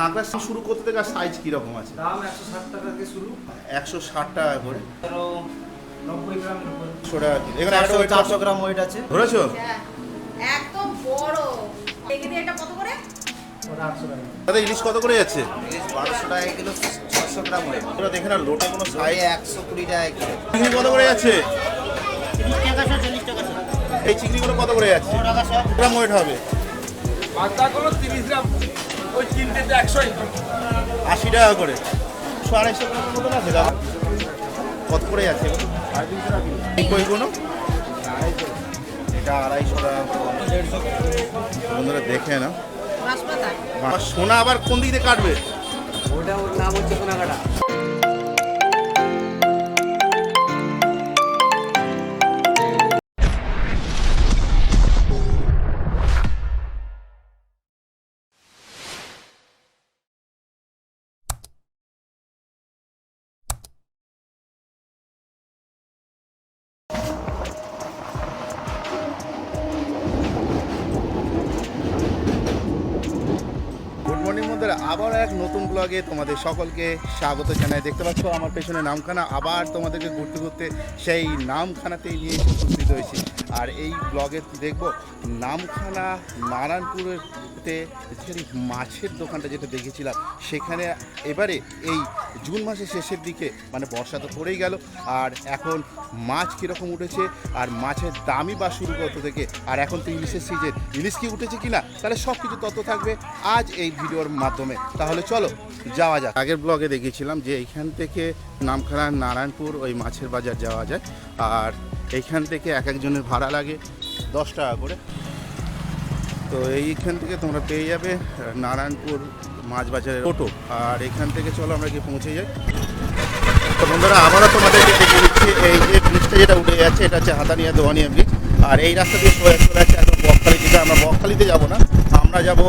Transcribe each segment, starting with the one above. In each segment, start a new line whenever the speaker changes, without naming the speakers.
কাঁকড়া শুরু করতে থেকে সাইজ কীরকম আছে?
দাম একশো ষাট টাকা থেকে শুরু।
একশো ষাট টাকা করে।
নব্বই গ্রাম
একশো টাকা কিলো। এখানে
চারশো। গ্রাম ওয়েট আছে।
ধরেছো?
হ্যাঁ, একদম বড়। দেখে এটা কত করে?
দাদা ইলিশ কত করে যাচ্ছে?
বারোশো টাকা কিলো ছশো গ্রাম ওয়েট
তোরা দেখে না লোটে কোনো সাইজ
সাইজ একশো কুড়ি টাকা কিলো।
চিংড়ি কত করে যাচ্ছে? এই চিংড়িগুলো কত করে যাচ্ছে? গ্রাম ওয়েট হবে?
পাতাগুলো তিরিশ গ্রাম। ওই তিনটেতে একশো
আশি টাকা করে। একশো আড়াইশো গ্রামের মতন আছে দাদা। কত করে আছে এই এটা আড়াইশো টাকা করে। বন্ধুরা দেখে না সোনা আবার কোন দিক দিয়ে কাটবে?
ওটা ওর নাম হচ্ছে সোনাকাটা
গুড ব্লগে তোমাদের সকলকে স্বাগত জানাই। দেখতে পাচ্ছ, আমার পেছনে নামখানা। আবার তোমাদেরকে ঘুরতে ঘুরতে সেই নামখানাতেই নিয়ে উপস্থিত হয়েছি। আর এই ব্লগে দেখব, নামখানা যেখানে মাছের দোকানটা যেটা দেখেছিলাম, সেখানে এবারে এই জুন মাসের শেষের দিকে মানে বর্ষা তো পড়েই গেল, আর এখন মাছ কীরকম উঠেছে, আর মাছের দামই বা শুরু কত থেকে, আর এখন তো ইলিশের সিজন ইলিশ কি উঠেছে কিনা, তাহলে সব কিছু তথ্য থাকবে আজ এই ভিডিওর মাধ্যমে। তাহলে চলো, যাওয়া যাক। আগের ব্লগে দেখেছিলাম যে এইখান থেকে নামখানা নারায়ণপুর, ওই মাছের বাজার যাওয়া যায়, আর এইখান থেকে এক একজনের ভাড়া লাগে দশ টাকা করে। তো এইখান থেকে তোমরা পেয়ে যাবে নারায়ণপুর মাছ বাজারের টোটো। আর এখান থেকে চলো আমরা গিয়ে পৌঁছে যাই। তো বন্ধুরা আবারও তোমাদেরকে দেখে দিচ্ছি এই যে ব্রিজটা যেটা উঠে যাচ্ছে এটা হচ্ছে হাতানিয়া দোয়ানিয়া ব্রিজ আর এই রাস্তা দিয়ে সোজা চলে যাচ্ছে একদম বকখালি দিকে। আমরা বকখালিতে যাব না আমরা যাব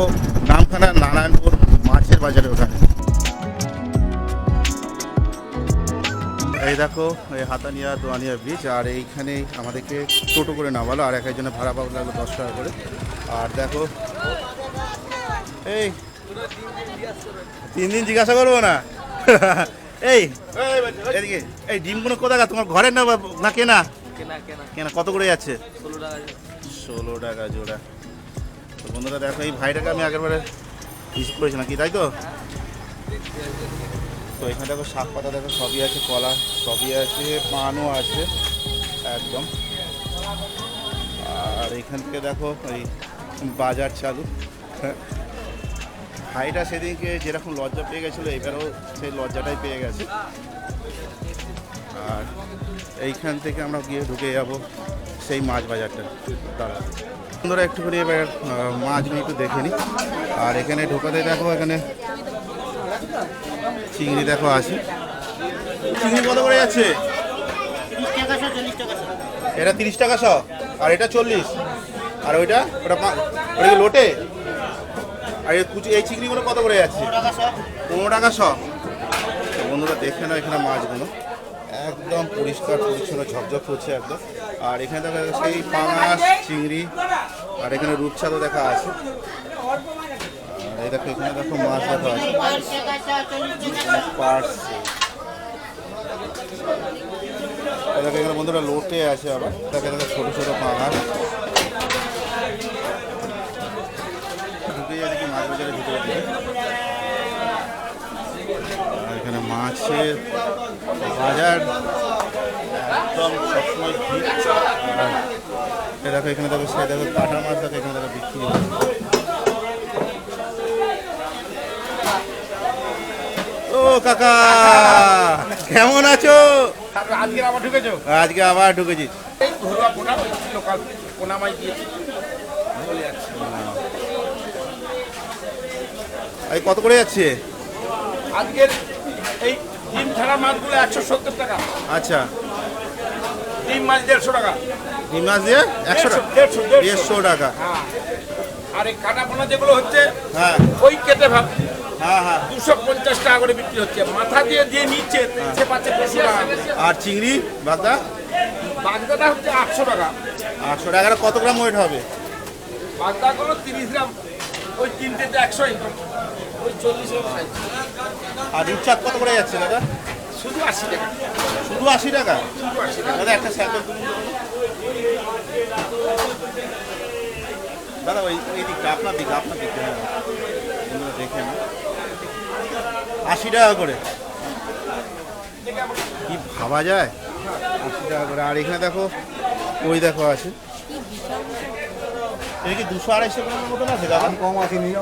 নামখানা নারায়ণপুর মাছের বাজারে ওখানে। এই দেখো এই হাতানিয়া দোয়ানিয়া ব্রিজ আর এইখানে আমাদেরকে টোটো করে নামালো আর এক একজনের ভাড়া পাওয়া লাগল দশ টাকা করে। আর দেখো। এই তিন দিন জিজ্ঞাসা করব না? এই এদিকে এই ডিমগুলো কোথাকা তোমার ঘরের না না কেনা?
কেনা
কত করে যাচ্ছে?
ষোলো টাকা
জোড়া। তো বন্ধুরা দেখো এই ভাইটাকে আমি আগেরবারে রিসিভ করেছিলাম কি তাই তো? তো এখানে দেখো শাক পাতা দেখো সবই আছে কলা সবই আছে পানও আছে একদম। আর এখান থেকে দেখো ওই বাজার চালু। ভাইটা সেদিনকে যেরকম লজ্জা পেয়ে গেছিল এবারেও সেই লজ্জাটাই পেয়ে গেছে। আর এইখান থেকে আমরা গিয়ে ঢুকে যাব সেই মাছ বাজারটা। দাঁড়া। বন্ধুরা একটুখানি এবার মাছ নিয়ে একটু দেখে নিই। আর এখানে ঢোকাতে দেখো এখানে চিংড়ি দেখো আছে। চিংড়ি কত করে যাচ্ছে? এটা তিরিশ টাকা শ আর এটা চল্লিশ। আর ওইটা? ওটা ওটা কি লোটে? আর এই কুচি এই চিংড়িগুলো কত করে যাচ্ছে? পনেরো টাকা শ বন্ধুরা দেখে না এখানে মাছগুলো। একদম পরিষ্কার পরিচ্ছন্ন ঝকঝক করছে একদম। আর এখানে দেখা যাচ্ছে সেই পাঙাশ চিংড়ি আর এখানে রূপচাঁদও দেখা আছে। আর এই দেখো এখানে দেখো মাছ দেখা আছে। পার্স। দেখো এখানে বন্ধুরা লোটে আছে আবার। দেখা দেখো ছোটো ছোটো পাঙাশ ঢুকে যায় দেখি মাছ বাজারে ঢুকে যাবে আর এখানে মাছের বাজার, একদম সবসময় ভিড়। দেখো, এখানে দেখো সে দেখো, কাটা মাছ দেখো, এখানে দেখো, বিক্রি ও, কাকা, কেমন আছো?
আজকে আবার ঢুকেছো।
আজকে আবার ঢুকেছি কত করে যাচ্ছে?
আজকের এই ডিম ছাড়া মাছগুলো একশো সত্তর টাকা।
আচ্ছা।
ডিম মাছ দেড়শো টাকা।
ডিম মাছ দিয়ে একশো টাকা
দেড়শো
টাকা।
হ্যাঁ। আর এই কাটা পোনা যেগুলো হচ্ছে
হ্যাঁ।
ওই কেটে ভাব।
হ্যাঁ হ্যাঁ।
দুশো পঞ্চাশ টাকা করে বিক্রি হচ্ছে। মাথা দিয়ে দিয়ে নিচ্ছে সে পাচ্ছে দেড়শো টাকা।
আর চিংড়ি বাগদা?
বাগদাটা হচ্ছে আটশো টাকা।
আটশো টাকার কত গ্রাম ওয়েট হবে?
বাগদাগুলো তিরিশ গ্রাম। ওই তিনটেতে একশো ইনকাম
আর রূপচাঁদ কত করে যাচ্ছে দাদা?
শুধু আশি টাকা।
শুধু আশি টাকা? দাদা একটা স্যাম্পল দাদা ওই এই দিকটা আপনার দিকে আপনার দিকে হ্যাঁ। দেখে না আশি টাকা করে। কি ভাবা যায়? আশি টাকা করে। আর এখানে দেখো ওই দেখো আছে। এটা কি দুশো আড়াইশো গ্রামের মতন আছে দাদা?
কম আছে নিয়ে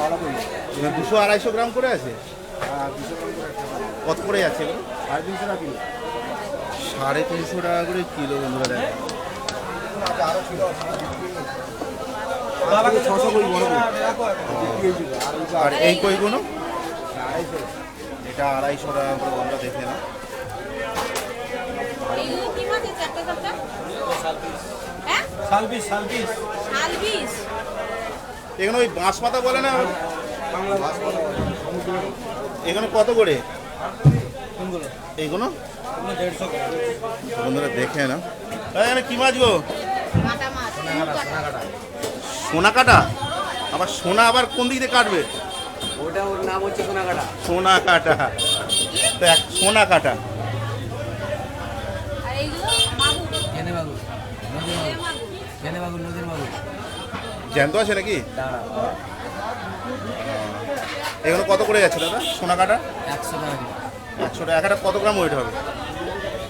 ভালো করি
দুশো আড়াইশো গ্রাম করে আছে? কত করে যাচ্ছে এগুলো?
সাড়ে তিনশো টাকা কিলো।
সাড়ে তিনশো টাকা করে কিলো বন্ধুরা দেখো
ছশো করি বড়
আর এই কইগুলো? এটা আড়াইশো টাকা করে আমরা দেখে না
এগুলো কি মাছ আছে? একটা চারটা? হ্যাঁ?
সালবিশ সালবিশ
শালবিশ
এখানে ওই বাঁশ পাতা বলে না? এখানে কত করে? এইগুলো? বন্ধুরা দেখে না এখানে কি মাছ গো? সোনা কাটা আবার সোনা আবার কোন দিক দিয়ে কাটবে?
ওটা ওর নাম হচ্ছে সোনা কাটা
সোনা কাটা দেখ সোনা কাটা
আর এইগুলো মাগুর
কেনে বাবু?
মাগুর
নদীর
জ্যান্ত আছে নাকি? এগুলো কত করে যাচ্ছে দাদা? সোনা কাটা
একশো টাকা
একশো টাকা। একটা কত গ্রাম ওয়েট হবে?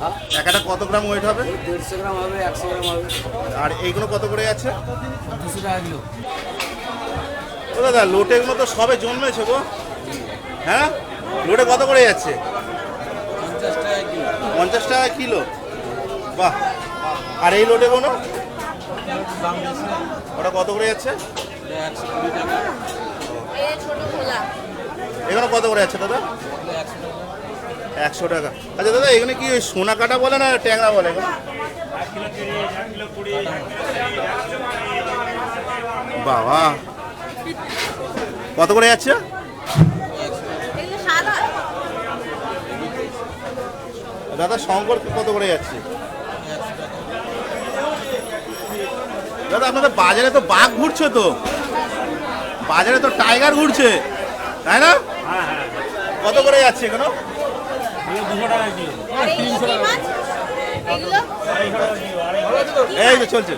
হ্যাঁ?
এক একটা কত গ্রাম ওয়েট হবে?
দেড়শো গ্রাম হবে একশো গ্রাম হবে।
আর এইগুলো কত করে যাচ্ছে?
দুশো টাকা কিলো।
ও দাদা লোটেগুলো তো সবে জন্মেছে গো। হ্যাঁ? লোটে কত করে যাচ্ছে?
পঞ্চাশ টাকা কিলো।
পঞ্চাশ টাকা কিলো। বাহ। আর এই লোটে কোনো? ওটা কত করে যাচ্ছে?
একশো
কত করে যাচ্ছে দাদা?
একশো টাকা।
আচ্ছা দাদা, এখানে কি সোনা কাটা বলে না ট্যাংরা বলে? বাবা। কত করে যাচ্ছে? দাদা, শঙ্কর কত করে যাচ্ছে? দাদা আপনাদের বাজারে তো বাঘ ঘুরছে তো। বাজারে তো টাইগার ঘুরছে। তাই না? কত করে যাচ্ছে
এগুলো
এই তো চলছে।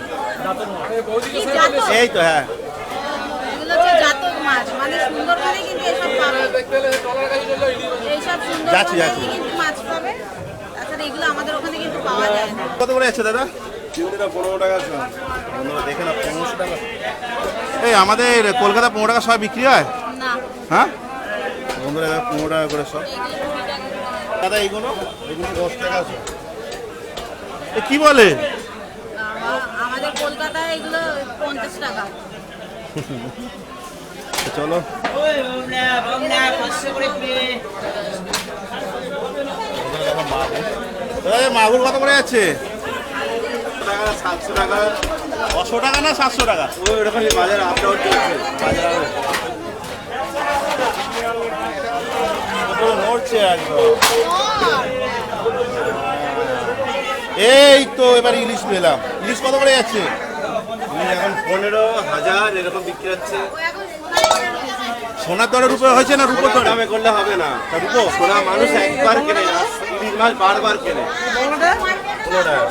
এই তো হ্যাঁ। যাচ্ছি, যাচ্ছি। কত করে যাচ্ছে দাদা?
পনেরো টাকা আছে।
টাকা। এই আমাদের কলকাতা পনেরো টাকা সব বিক্রি হয়? হ্যাঁ? বন্ধুরা দেখো, পনেরো টাকা করে সব।
টাকা।
দাদা এইগুলো? এগুলো দশ টাকা এ কি বলে?
আমাদের কলকাতায় এগুলো পঞ্চাশ টাকা।
চলো। মাগুর কত করে যাচ্ছে?
সাতশো টাকা।
ছশো টাকা না সাতশো টাকা?
ওই ওরকম বাজার আপ ডাউন চলছে।
বাজার নড়ছে একদম। এই তো এবার ইলিশ পেলাম। ইলিশ কত করে যাচ্ছে?
এখন পনেরো হাজার এরকম বিক্রি হচ্ছে।
সোনার
দরে রূপে হয়েছে না রূপোর দরে?
দামে করলে হবে না।
তা রূপো?
সোনা মানুষ একবার কেনে না তিন মাস বারবার কেনে। পনেরো টাকা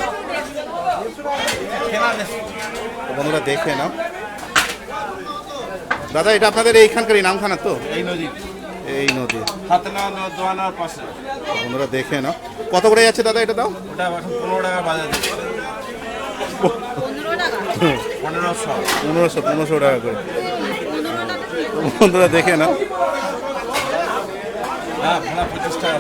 বন্ধুরা দেখে নাও। দাদা এটা আপনাদের এইখানকার এইখানকারই নামখানা তো?
এই নদী।
এই নদী।
পাশে।
বন্ধুরা দেখে নাও। কত করে যাচ্ছে দাদা এটা দাও?
ওটা পনেরো টাকা বাজার পনেরোশো।
পনেরোশো পনেরোশো টাকা করে। বন্ধুরা দেখে নাও।
হ্যাঁ পঁচিশ টাকা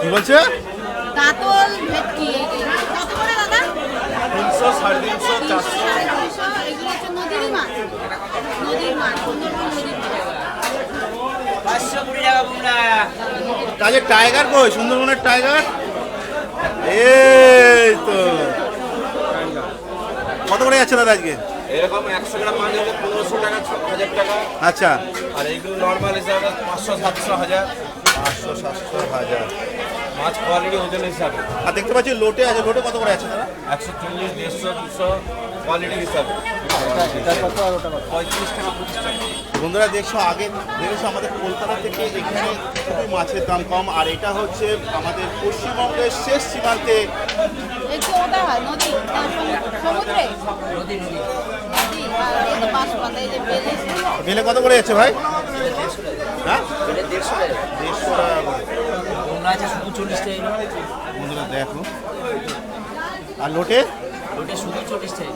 কি
কি বলছে?
কাতল ভেটকি কত করে দাদা?
তিনশো সাড়ে তিনশো চারশো।
সাড়ে এগুলো হচ্ছে নদীর মাছ। নদীর মাছ সুন্দরবন নদীর মাছ।
কাজে টাইগার কই? সুন্দরবনের টাইগার? এই তো। কত করে যাচ্ছে দাদা আজকে?
এরকম একশো গ্রাম মাছ হলে পনেরোশো টাকা হাজার টাকা।
আচ্ছা।
আর এইগুলো নর্মাল হিসাবে পাঁচশো সাতশো হাজার।
পাঁচশো সাতশো হাজার।
মাছ কোয়ালিটি ওজন হিসাবে।
আর দেখতে পাচ্ছি লোটে আছে লোটে কত করে আছে দাদা?
একশো চল্লিশ দেড়শো দুশো কোয়ালিটি হিসাবে। পঁয়ত্রিশ টাকা পঁচিশ টাকা।
বন্ধুরা দেখছ আগে দেখেছ আমাদের কলকাতা থেকে এখানে খুবই মাছের দাম কম আর এটা হচ্ছে আমাদের পশ্চিমবঙ্গের শেষ সীমান্তে।
বেলে।
কত করে যাচ্ছে ভাই? হ্যাঁ দেড়শো টাকা। করে।
চল্লিশ টাকা
বন্ধুরা দেখো। আর লোটে?
ওটা শুধু চল্লিশ টাকা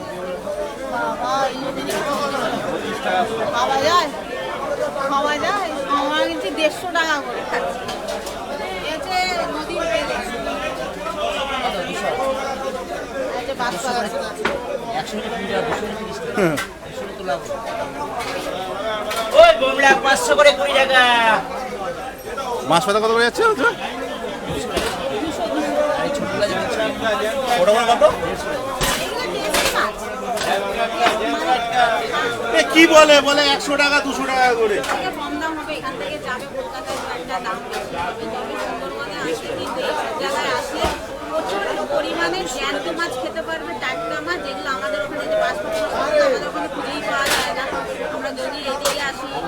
বাবা যায় খাওয়া যায় আমরা কিন্তু দেড়শো টাকা করে নদীর
একশো টাকা দুশো ওই পাঁচশো করে কুড়ি টাকা।
মাছ পাতা কত করে যাচ্ছে কি বলে? বলে একশো টাকা দুশো টাকা করে।
কম দাম হবে এখান থেকে যাবে কলকাতায় একটা দাম বেশি হবে তবে সুন্দরবনে আসলে কিন্তু এইসব জায়গায় আসলে পরিমাণে জ্যান্ত মাছ খেতে পারবে টাটকা মাছ যেগুলো আমাদের ওখানে যে পাঁচ ফুট আমাদের ওখানে খুঁজেই পাওয়া যায় না আমরা যদি এদিকে আসি
এই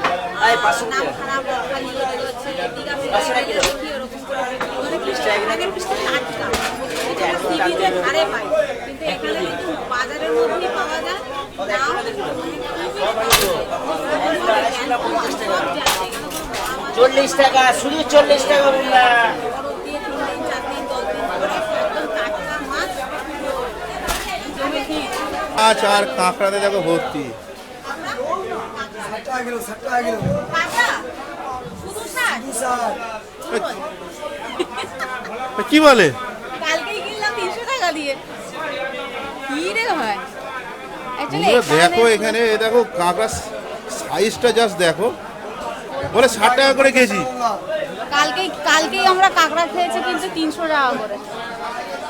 পাঁচশো
নাম খারাপ বকখালি হচ্ছে দীঘা ফিঘা এদিকে ওরকম করে বিক্রি করে কিন্তু এখানে পিসটা টাটকা এটা আমরা ধারে পাই। কিন্তু এখানে কিন্তু বাজারের মধ্যেই পাওয়া যায়। দাম
চল্লিশ টাকা শুধু চল্লিশ টাকা
মাছ।
মাছ আর কাঁকড়াতে দেখো ভর্তি।
শুধু ষাট
কি বলে
কালকেই কিনলাম তিনশো টাকা দিয়ে কি রে হয়
দেখো এখানে দেখো কাঁকড়া সাইজটা জাস্ট দেখো। বলে ষাট টাকা করে কেজি।
কালকেই কালকেই আমরা কাঁকড়া খেয়েছি কিন্তু তিনশো টাকা করে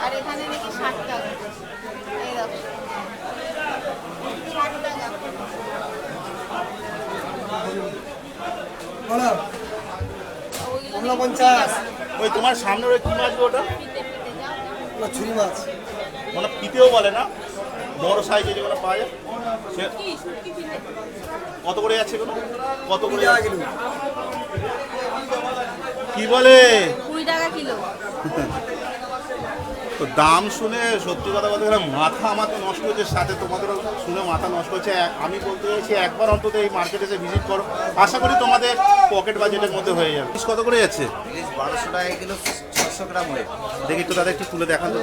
আর এখানে দেখি ষাট টাকা এই দেখো ষাট টাকা ওইগুলো পঞ্চাশ
ওই তোমার সামনে ওই কি মাছ ওটা?
পিতে পিতে
ছুরি মাছ।
মানে পিতেও বলে না? বড় সাইজে যেগুলো পাওয়া যায় সে কত করে যাচ্ছে কোনো কত করে যাচ্ছে? কি বলে?
কুড়ি টাকা কিলো।
তো দাম শুনে সত্যি কথা বলতে গেলে মাথা আমার তো নষ্ট হচ্ছে সাথে তোমাদেরও শুনে মাথা নষ্ট হচ্ছে এক- আমি বলতে চাইছি একবার অন্তত এই মার্কেটে এসে ভিজিট করো। আশা করি তোমাদের পকেট বাজেটের মধ্যে হয়ে যাবে। ইলিশ কত করে যাচ্ছে?
বারোশো টাকা কিলো ছশো গ্রাম ওয়েট
দেখি তো দাদা একটু তুলে দেখান তো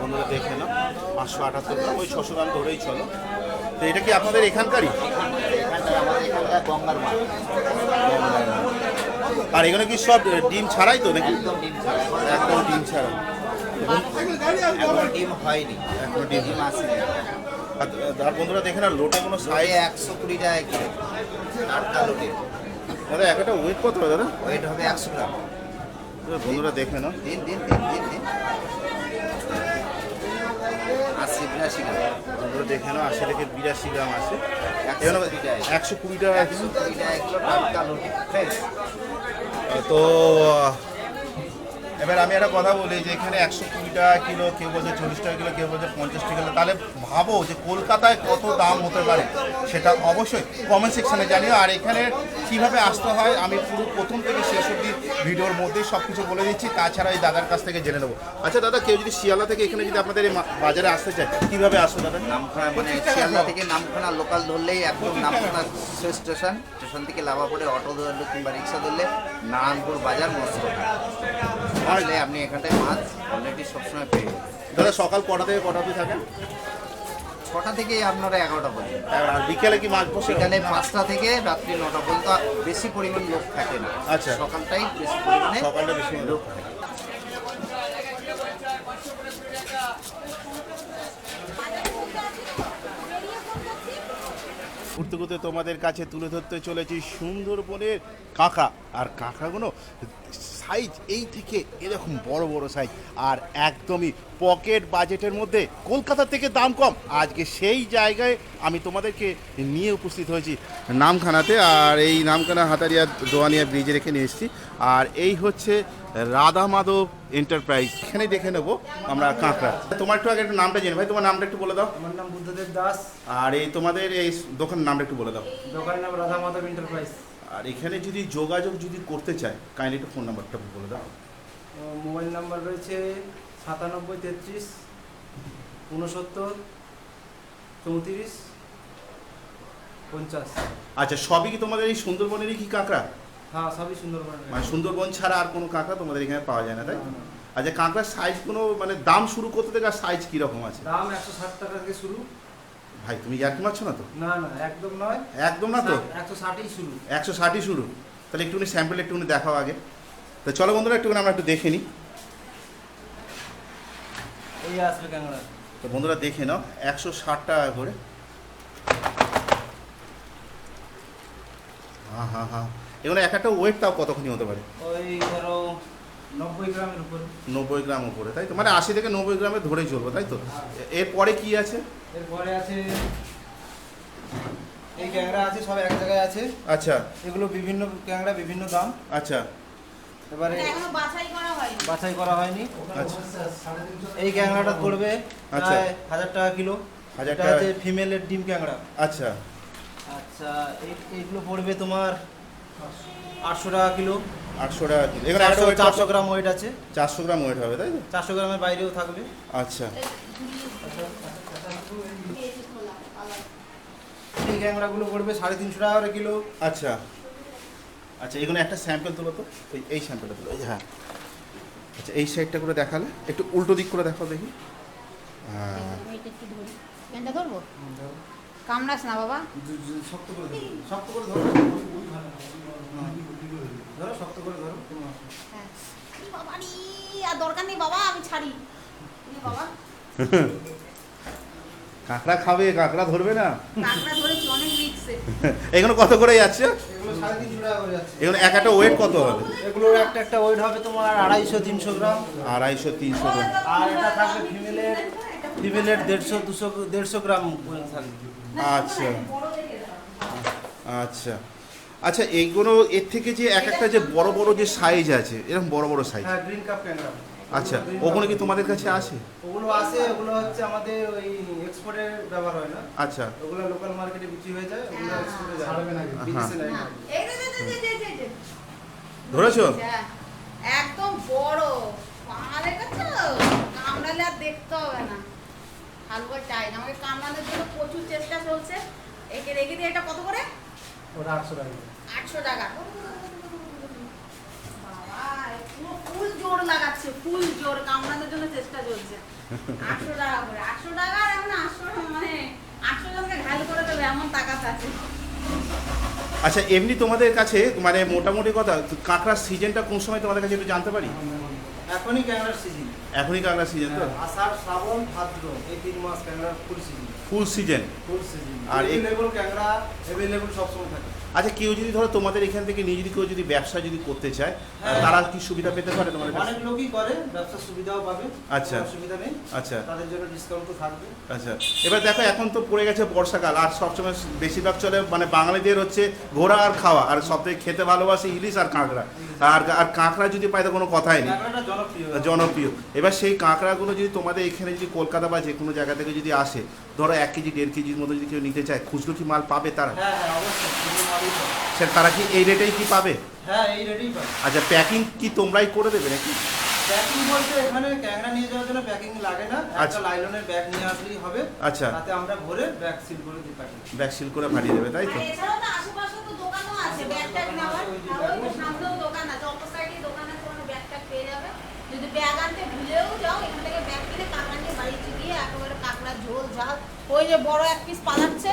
বন্ধুরা দেখে না পাঁচশো আটাত্তর গ্রাম ওই ছশো গ্রাম ধরেই চলো। তো এটা কি আপনাদের এখানকারই?
আমাদের এখানকার গঙ্গার মাছ
আর এখানে কি সব ডিম ছাড়াই তো নাকি?
একদম ডিম ছাড়া
একদম ডিম ছাড়া।
এখনও ডিম হয়নি।
এখনও ডিম
আসেনি
আর বন্ধুরা দেখে না লোটে কোনো
সাড়ে একশো কুড়ি টাকা কিলো। টাটকা লোটে।
দাদা একটা ওয়েট কত দাদা?
ওয়েট হবে একশো গ্রাম।
বন্ধুরা দেখে না
দিন দিন দিন দিন দিন। আশি বিরাশি গ্রাম।
বন্ধুরা দেখে না আশি থেকে বিরাশি গ্রাম আছে।
একশো কুড়ি টাকা।
একশো কুড়ি টাকা
একশো কুড়ি টাকা কিলো টাটকা লোটে। ফ্রেশ
তো এবার আমি একটা কথা বলি যে এখানে একশো কুড়ি টাকা কিলো কেউ বলছে চল্লিশ টাকা কিলো কেউ বলছে পঞ্চাশ টাকা কিলো তাহলে ভাবো যে কলকাতায় কত দাম হতে পারে সেটা অবশ্যই কমেন্ট সেকশানে জানিও। আর এখানে কীভাবে আসতে হয় আমি পুরো প্রথম থেকে শেষ অবধি ভিডিওর মধ্যেই সব কিছু বলে দিচ্ছি তাছাড়া এই দাদার কাছ থেকে জেনে নেব। আচ্ছা দাদা কেউ যদি শিয়ালদা থেকে এখানে যদি আপনাদের এই মা- বাজারে আসতে চায় কীভাবে আসবে দাদা?
নামখানা মানে শিয়ালদা থেকে নামখানা লোকাল ধরলেই একদম নামখানা স্টেশন স্টেশন থেকে লাভা পড়ে অটো ধরলে কিংবা রিক্সা ধরলে নারায়ণপুর বাজার মস্ত। আসলে আপনি এখানটায় মাছ অলরেডি সবসময় পেয়ে।
দাদা সকাল কটা থেকে কটা অবধি থাকেন?
ছটা থেকে আপনারা এগারোটা পর্যন্ত।
আর বিকেলে কি মাছ বসে
সেখানে পাঁচটা থেকে রাত্রি নটা পর্যন্ত বেশি পরিমাণ লোক থাকে না।
আচ্ছা।
সকালটাই বেশি পরিমাণে
সকালটা বেশি
লোক থাকে।
ঘুরতে ঘুরতে তোমাদের কাছে তুলে ধরতে চলেছি সুন্দরবনের কাঁকড়া। আর কাঁকড়াগুলো সাইজ এই থেকে এরকম বড় বড় সাইজ। আর একদমই পকেট বাজেটের মধ্যে কলকাতা থেকে দাম কম। আজকে সেই জায়গায় আমি তোমাদেরকে নিয়ে উপস্থিত হয়েছি নামখানাতে। আর এই নামখানা হাতারিয়া দোয়ানিয়া ব্রিজে রেখে নিয়ে এসেছি। আর এই হচ্ছে রাধা মাধব এন্টারপ্রাইজ এখানে দেখে নেব আমরা কাঁকড়া। তোমার একটু আগে একটু নামটা জেনে ভাই তোমার নামটা একটু বলে দাও।
আমার নাম বুদ্ধদেব দাস।
আর এই তোমাদের এই দোকানের নামটা একটু বলে দাও।
দোকানের নাম রাধা মাধব এন্টারপ্রাইজ
আর এখানে যদি যোগাযোগ যদি করতে চায় কাইন্ডলি একটু ফোন নাম্বারটা বলে দাও।
মোবাইল নাম্বার রয়েছে সাতানব্বই তেত্রিশ উনসত্তর চৌত্রিশ পঞ্চাশ।
আচ্ছা সবই কি তোমাদের এই সুন্দরবনেরই কি কাঁকড়া?
হ্যাঁ সবই সুন্দরবন
মানে সুন্দরবন ছাড়া আর কোনো কাঁকড়া তোমাদের এখানে পাওয়া যায় না তাই? আচ্ছা কাঁকড়ার সাইজ কোনো মানে দাম শুরু করতে থেকে আর সাইজ কীরকম আছে?
দাম একশো ষাট টাকা থেকে শুরু।
ভাই তুমি ইয়ার্কি মারছো না তো?
না না একদম নয়।
একদম না তো?
একশো ষাটই শুরু।
একশো ষাটই শুরু। তাহলে একটুখানি স্যাম্পল একটুখানি দেখাও আগে। তো চলো বন্ধুরা একটুখানি আমরা একটু দেখে নিই।
এই আসবে ক্যাংরা
তো বন্ধুরা দেখে নাও একশো ষাট টাকা করে। হ্যাঁ হ্যাঁ হ্যাঁ এগুলো এক একটা ওয়েট তাও কতখানি হতে পারে?
ওই ধরো নব্বই গ্রামের উপর।
নব্বই গ্রাম উপরে তাই তো? মানে আশি থেকে নব্বই গ্রামে ধরেই চলবো তাই তো? এরপরে কি আছে?
এরপরে আছে এই ক্যাংরা আছে সব এক জায়গায় আছে।
আচ্ছা।
এগুলো বিভিন্ন ক্যাংরা বিভিন্ন দাম।
আচ্ছা।
এবারে
এখনও বাছাই করা হয়নি।
বাছাই করা হয়নি।
আচ্ছা।
এই ক্যাংরাটা পড়বে
আচ্ছা।
হাজার টাকা কিলো।
হাজার টাকা।
হচ্ছে ফিমেলের ডিম ক্যাংরা।
আচ্ছা।
আচ্ছা এই- এইগুলো পড়বে তোমার আটশো টাকা কিলো।
আটশো টাকা কিলো। এখানে একটা
চারশো
ওয়েট
চারশো গ্রাম ওয়েট আছে।
চারশো গ্রাম ওয়েট হবে তাই তো?
চারশো গ্রামের বাইরেও থাকবে।
আচ্ছা।
এই ক্যাংরাগুলো পড়বে সাড়ে তিনশো টাকা করে কিলো।
আচ্ছা। আচ্ছা এগুলো একটা স্যাম্পল তোলো তো। ওই এই স্যাম্পলটা তোলো এই হ্যাঁ। আচ্ছা এই সাইডটা করে দেখালে একটু উল্টো দিক করে দেখাও দেখি। হ্যাঁ।
ধরবো? কামড়াস না বাবা।
শক্ত করে শক্ত করে ধরো। ধরো শক্ত করে ধরো
হ্যাঁ। বাবা রে, আর দরকার নেই বাবা আমি ছাড়ি। বাবা।
কাঁকড়া খাবে কাঁকড়া ধরবে না।
কাঁকড়া ধরেছি অনেক রিক্সে
এগুলো কত করে যাচ্ছে?
করে
এগুলো এক একটা ওয়েট কত হবে?
এগুলোর একটা একটা ওয়েট হবে তোমার আড়াইশো তিনশো গ্রাম।
আড়াইশো তিনশো গ্রাম।
আর এটা থাকবে ফিমেলের ফিমেলের দেড়শো দুশো দেড়শো গ্রাম থাকবে।
আচ্ছা। আচ্ছা। আচ্ছা এইগুলো এর থেকে যে এক একটা যে বড় বড় যে সাইজ আছে এরকম বড় বড় সাইজ
হ্যাঁ গ্রিন কাপ ক্যাংরা
আচ্ছা ওগুলো কি তোমাদের কাছে আছে
ওগুলো আছে ওগুলো হচ্ছে আমাদের ওই এক্সপোর্টে ব্যবহার হয় না।
আচ্ছা।
ওগুলো লোকাল মার্কেটে বিক্রি হয়ে যায় ওগুলো এক্সপোর্টে যায়।
হ্যাঁ।
বিদেশে নেয় না।
এই যে, যে, যে, যে, যে, যে, যে।
ধরেছো?
হ্যাঁ, একদম বড়। পাহাড়ে কাছে কামড়ালে আর দেখতে হবে না। হালুয়া চাই না। আমাকে কামড়ানোর জন্য প্রচুর চেষ্টা চলছে। একে রেখে দিয়ে এটা কত করে?
ওটা আটশো টাকা করে।
আটশো টাকা। ফুল জোর লাগাচ্ছে ফুল জোর কামড়ানোর জন্য চেষ্টা চলছে। আটশো টাকা করে আটশো টাকা আর এখন আটশো মানে আটশো জনকে ঘাল করে দেবে এমন তাকাত আছে।
আচ্ছা এমনি তোমাদের কাছে মানে মোটামুটি কথা কাঁকড়ার সিজনটা কোন সময় তোমাদের কাছে একটু জানতে পারি?
এখনই ক্যাংরার সিজন।
এখনই কাঁকড়ার সিজন তো?
আষাঢ় শ্রাবণ ভাদ্র এই তিন মাস ক্যাংরার full season.
Full season.
Full season.
আর
এভেলেবল ক্যাংরা এভেলেবল সবসময় থাকে।
আচ্ছা কেউ যদি ধরো তোমাদের এখান থেকে নিয়ে যদি কেউ যদি ব্যবসা যদি করতে চায়
হ্যাঁ।
তারা কি সুবিধা পেতে পারে তোমাদের
অনেক লোকই করে ব্যবসার সুবিধাও পাবে
আচ্ছা।
কোনো অসুবিধা নেই।
আচ্ছা।
তাদের জন্য ডিসকাউন্ট থাকবে।
আচ্ছা। এবার দেখো এখন তো পড়ে গেছে বর্ষাকাল আর সবসময় বেশিরভাগ চলে মানে বাঙালিদের হচ্ছে ঘোরা আর খাওয়া আর সব থেকে খেতে ভালোবাসে ইলিশ আর কাঁকড়া। আর আর কাঁকড়া যদি পাই তো কোনো কথাই নেই।
জনপ্রিয়।
জনপ্রিয়। এবার সেই কাঁকড়াগুলো যদি তোমাদের এখানে যদি কলকাতা বা যে কোনো জায়গা থেকে যদি আসে ধরো এক কেজি দেড় কেজির মতো যদি কেউ নিতে চায় খুচরো কি মাল পাবে তারা?
হ্যাঁ হ্যাঁ অবশ্যই কোনো মালই পাবে।
সে তারা কি এই রেটেই কি পাবে?
হ্যাঁ এই রেডি পাবে।
আচ্ছা প্যাকিং কি তোমরাই করে দেবে নাকি?
প্যাকিং বলতে এখানে ক্যাংরা নিয়ে যাওয়ার জন্য প্যাকিং লাগে না।
আচ্ছা।
একটা লাইলনের ব্যাগ নিয়ে আসলেই হবে।
আচ্ছা।
তাতে আমরা ভরে ব্যাগ সিল করে দিই পাঠিয়ে দিই।
ব্যাগ সিল করে পাঠিয়ে দেবে তাই তো?
এছাড়াও তো আশেপাশে তো দোকানও আছে ব্যাগ ট্যাগ নেওয়ার। আর ওই তো সামনেও দোকান আছে অপর সাইডে দোকান আছে ওখানে ব্যাগ ট্যাগ পেয়ে যাবে। যদি ব্যাগ আনতে ভুলেও যাও এখান থেকে ব্যাগ কিনে কাঁকড়া নিয়ে বাড়িতে গিয়ে একেবারে কাঁকড়া ঝোল ঝাল। ওই যে বড় এক পিস পালাচ্ছে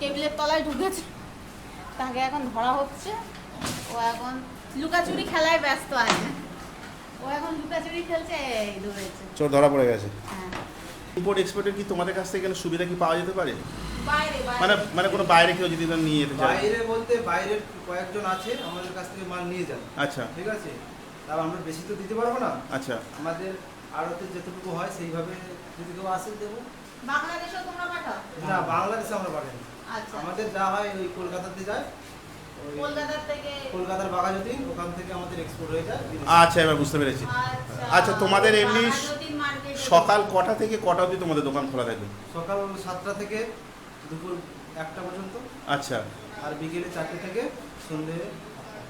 টেবিলের তলায় ঢুকেছে। তাকে এখন ধরা হচ্ছে। ও এখন লুকাচুরি খেলায় ব্যস্ত আছে। ও এখন লুকাচুরি খেলছে এই ধরেছে।
চোর ধরা পড়ে গেছে।
হ্যাঁ।
ইম্পোর্ট এক্সপোর্টের কি তোমাদের কাছ থেকে সুবিধা কি পাওয়া যেতে পারে?
বাইরে
মানে
বাইরে।
মানে কোনো বাইরে কেউ যদি নিয়ে যেতে চায়।
বাইরে বলতে বাইরের কয়েকজন আছে আমাদের কাছ থেকে মাল নিয়ে যান
আচ্ছা।
ঠিক আছে? তারপর আমরা বেশি তো দিতে পারব না।
আচ্ছা।
আমাদের আড়তে যেটুকু হয় সেইভাবে যদি কেউ আসে দেবো।
বাংলাদেশেও তোমরা পাঠাও?
না বাংলাদেশে আমরা পাঠাই না।
আচ্ছা।
আমাদের যা হয় ওই কলকাতাতে যায়। ওই
কলকাতার থেকে
কলকাতার বাঘাযতীন ওখান থেকে আমাদের এক্সপোর্ট হয়ে যায়।
আচ্ছা এবার বুঝতে পেরেছি।
আচ্ছা।
আচ্ছা, তোমাদের এমনি সকাল কটা থেকে কটা অবধি তোমাদের দোকান খোলা থাকে
সকাল সাতটা থেকে দুপুর একটা পর্যন্ত।
আচ্ছা।
আর বিকেলে চারটে থেকে সন্ধে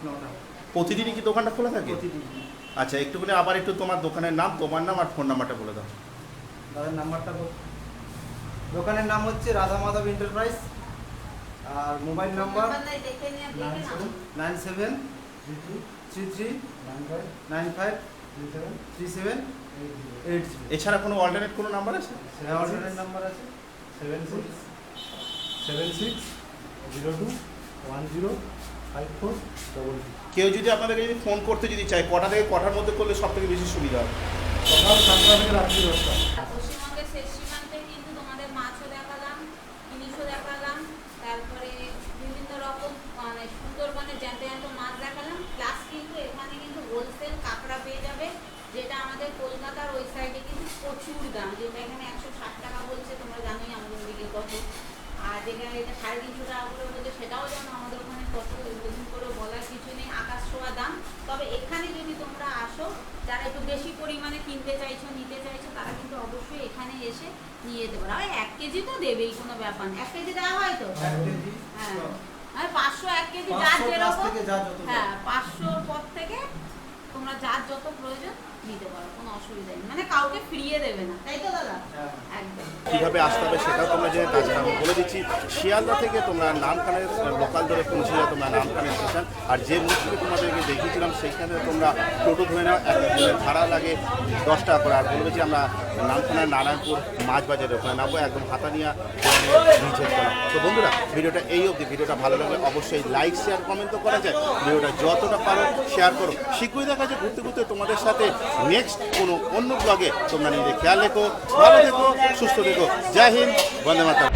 নটা।
প্রতিদিনই কি দোকানটা খোলা থাকে?
প্রতিদিন
আচ্ছা একটুখানি আবার একটু তোমার দোকানের নাম তোমার নাম আর ফোন নাম্বারটা বলে দাও।
দাদার নাম্বারটা বল। দোকানের নাম হচ্ছে রাধা মাধব এন্টারপ্রাইজ আর mobile number nine seven three three nine five three seven eight zero.
এছাড়া কোনো অল্টারনেট কোনো নাম্বার আছে?
অর্ডারের নাম্বার আছে
seven six seven six zero two one zero five four double two.
কেউ যদি আপনাদেরকে যদি ফোন করতে যদি চায় কটা থেকে কটার মধ্যে করলে সব থেকে বেশি সুবিধা হবে
সকাল সাতটা থেকে রাত্রি দশটা।
পশ্চিমবঙ্গের শেষ সীমান্তে কিন্তু তোমাদের মাছও দেখালাম ইলিশও দেখালাম তারপরে বিভিন্ন রকম মানে সুন্দরবনের জ্যান্ত জ্যান্ত মাছ দেখালাম প্লাস কিন্তু এখানে কিন্তু হোলসেল কাঁকড়া পেয়ে যাবে যেটা আমাদের কলকাতার ওই সাইডে কিন্তু প্রচুর দাম যেটা এখানে একশো ষাট টাকা বলছে তোমরা জানোই আমাদের দিকে কত। আর যেখানে এটা সাড়ে তিনশো টাকা করে বলছে সেটাও জানো আমাদের ওখানে কত ওরকম করে বলার কিছু নেই আকাশ ছোঁয়া দাম তবে এখানে যদি তোমরা আসো যারা একটু বেশি পরিমাণে কিনতে চাইছো নিতে চাইছো তারা কিন্তু অবশ্যই এখানে এসে নিয়ে যেতে পারো। আর এক কেজি তো দেবেই কোনো ব্যাপার না। এক কেজি দেওয়া হয় তো? হ্যাঁ। আর পাঁচশো এক কেজি যার যেরকম হ্যাঁ পাঁচশোর পর থেকে তোমরা যার যত প্রয়োজন নিতে পারো কোনো অসুবিধা নেই। মানে কাউকে ফিরিয়ে দেবে না তাই তো দাদা?
হ্যাঁ।
একদম।
কীভাবে আসতে হবে সেটাও তোমরা জেনে তাছাড়া আমি বলে দিচ্ছি শিয়ালদা থেকে তোমরা নামখানের লোকাল ধরে পৌঁছে যাও তোমরা নামখানের স্টেশন আর যে মুহূর্তে তোমাদেরকে দেখিয়েছিলাম সেইখানে তোমরা টোটো ধরে নাও। এক দিনের ভাড়া লাগে দশ টাকা করে। আর বলবে যে আমরা নামখানার নারায়ণপুর মাছ বাজারে ওখানে নামবো। একদম হাতা নিয়ে নিচের তো বন্ধুরা ভিডিওটা এই অবধি। ভিডিওটা ভালো লাগলে অবশ্যই লাইক শেয়ার কমেন্ট তো করা যায়। ভিডিওটা যতটা পারো শেয়ার করো। শীঘ্রই দেখা যায় ঘুরতে ঘুরতে তোমাদের সাথে। নেক্সট কোনো অন্য ব্লগে তোমরা নিজেদের খেয়াল রেখো, ভালো থেকো, সুস্থ থেকো। জয় হিন্দ, বন্দে মাতা